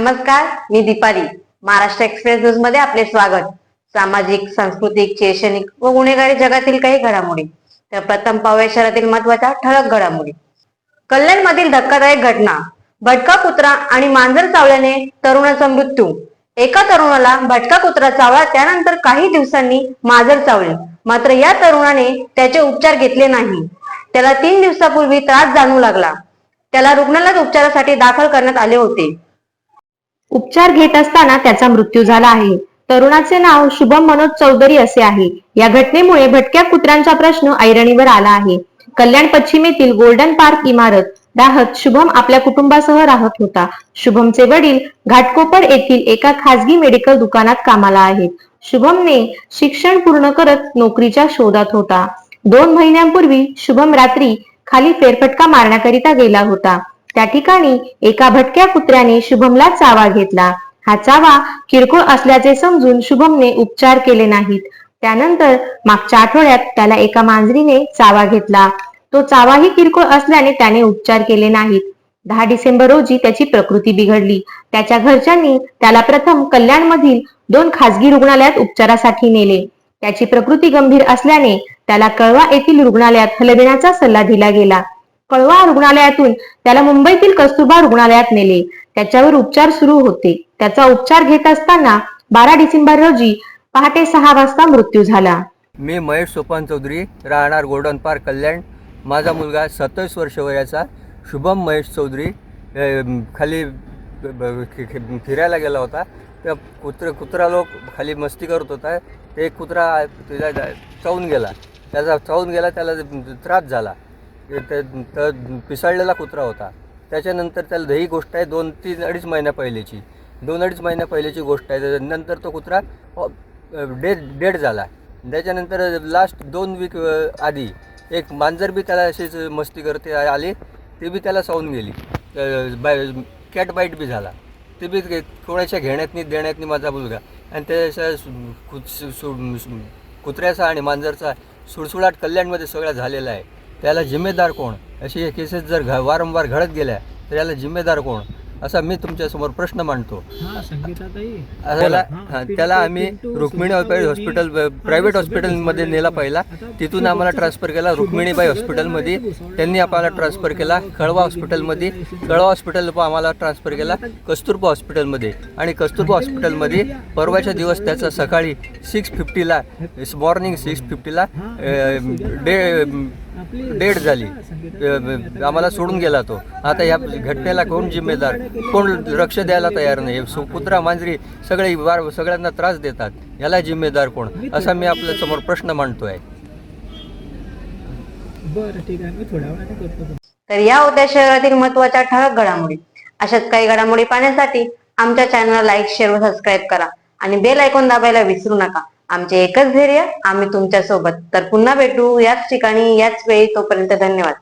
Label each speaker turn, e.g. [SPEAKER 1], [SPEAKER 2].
[SPEAKER 1] नमस्कार मी दीपाली. महाराष्ट्र एक्सप्रेस न्यूजमध्ये आपले स्वागत. सामाजिक सांस्कृतिक शैक्षणिक व गुन्हेगारी जगातील काही घडामोडी. तर प्रथम पाहूया शहरातील महत्त्वाच्या ठळक घडामोडी. कल्याण मधील धक्कादायक घटना. भटका कुत्रा आणि मांजर चावल्याने तरुणाचा मृत्यू. एका तरुणाला भटका कुत्रा चावला त्यानंतर काही दिवसांनी मांजर चावले. मात्र या तरुणाने त्याचे उपचार घेतले नाही. त्याला तीन दिवसापूर्वी त्रास जाणू लागला. त्याला रुग्णालयात उपचारासाठी दाखल करण्यात आले होते. उपचार घेत असताना त्याचा मृत्यू झाला आहे. तरुणाचे नाव शुभम मनोज चौधरी असे आहे. या घटनेमुळे भटक्या कुत्र्यांचा प्रश्न ऐरणीवर आला आहे. कल्याण पश्चिमेतील गोल्डन पार्क इमारत राहत शुभम आपल्या कुटुंबासह राहत होता. शुभमचे वडील घाटकोपर येथील एका खासगी मेडिकल दुकानात कामाला आहेत. शुभमने शिक्षण पूर्ण करत नोकरीच्या शोधात होता. दोन महिन्यांपूर्वी शुभम रात्री खाली फेरफटका मारण्याकरिता गेला होता. त्या ठिकाणी एका भटक्या कुत्र्याने शुभमला चावा घेतला. हा चावा किरकोळ असल्याचे समजून शुभमने उपचार केले नाहीत. त्यानंतर मागच्या आठवड्यात त्याला एका मांजरीने चावा घेतला. तो चावाही किरकोळ असल्याने त्याने उपचार केले नाहीत. दहा डिसेंबर रोजी त्याची प्रकृती बिघडली. त्याच्या घरच्यांनी त्याला प्रथम कल्याणमधील दोन खासगी रुग्णालयात उपचारासाठी नेले. त्याची प्रकृती गंभीर असल्याने त्याला कळवा येथील रुग्णालयात हलविण्याचा सल्ला दिला गेला. कळवा रुग्णालयातून. त्याला मुंबईतील कस्तुरबा रुग्णालयात नेले. त्याच्यावर उपचार सुरू होते. त्याचा उपचार घेत असताना बारा डिसेंबर रोजी पहाटे सहा वाजता मृत्यू झाला.
[SPEAKER 2] मी महेश सोपान चौधरी राहणार गोल्डन पार्क कल्याण. माझा मुलगा सत्तावीस वर्ष वयाचा शुभम महेश चौधरी खाली फिरायला गेला होता. त्या कुत्र कुत्रा लोक खाली मस्ती करत होता. ते एक कुत्रा तिला चावून गेला. त्याचा चावून गेला त्याला त्रास झाला. तर पिसाळलेला कुत्रा होता. त्याच्यानंतर त्याला ही गोष्ट आहे दोन तीन अडीच महिन्या पहिल्याची दोन अडीच महिन्या पहिल्याची गोष्ट आहे. नंतर तो कुत्रा डेड डेड झाला. त्याच्यानंतर लास्ट दोन वीक आधी एक मांजर बी त्याला अशीच मस्ती करते आली ती बी त्याला सावून गेली. बाय कॅट बाईट बी झाला. ते बी कोणाच्या घेण्यातनी देण्यातनी माझा मुलगा. आणि त्याच्या कु- सु- सु- कुत्र्याचा आणि मांजरचा सुळसुळाट कल्याणमध्ये सगळा झालेला आहे. त्याला जिम्मेदार कोण? अशी केसेस जर घ वारंवार घडत गेल्या तर याला जिम्मेदार कोण? असा मी तुमच्यासमोर प्रश्न मांडतो.
[SPEAKER 3] हा
[SPEAKER 2] त्याला त्याला आम्ही
[SPEAKER 3] पिंटू
[SPEAKER 2] रुक्मिणी
[SPEAKER 3] सुद्धा
[SPEAKER 2] हॉस्पिटल. प्रायव्हेट हॉस्पिटलमध्ये नेला पहिला. तिथून आम्हाला ट्रान्सफर केला रुक्मिणीबाई हॉस्पिटलमध्ये त्यांनी आम्हाला ट्रान्सफर केला कळवा हॉस्पिटलमध्ये कळवा हॉस्पिटल आम्हाला ट्रान्सफर केला कस्तुरबा हॉस्पिटलमध्ये आणि कस्तुरबा हॉस्पिटलमध्ये परवाच्या दिवस त्याचा सकाळी सिक्स फिफ्टीला मॉर्निंग सिक्स फिफ्टीला डे डेड झाली. आम्हाला सोडून गेला तो. आता या घटनेला कोण जिम्मेदार? कोण लक्ष द्यायला तयार नाही? सु- कुत्रा मांजरी सगळे वार सगळ्यांना त्रास देतात. याला जिम्मेदार कोण? असा मी आपल्यासमोर प्रश्न मांडतोय.
[SPEAKER 3] बरं ठीक आहे. मी थोड्या वेळाने करतो
[SPEAKER 1] तर या होत्या शहरातील महत्त्वाच्या ठळक घडामोडी. अशाच काही घडामोडी पाहण्यासाठी आमच्या चॅनलला लाईक शेअर व सबस्क्राईब करा. आणि बेल ऐकून दाबायला विसरू नका. आमचे एकच धैर्य आम्ही तुमच्यासोबत तर पुन्हा भेटू याच ठिकाणी याच वेळी. तोपर्यंत धन्यवाद.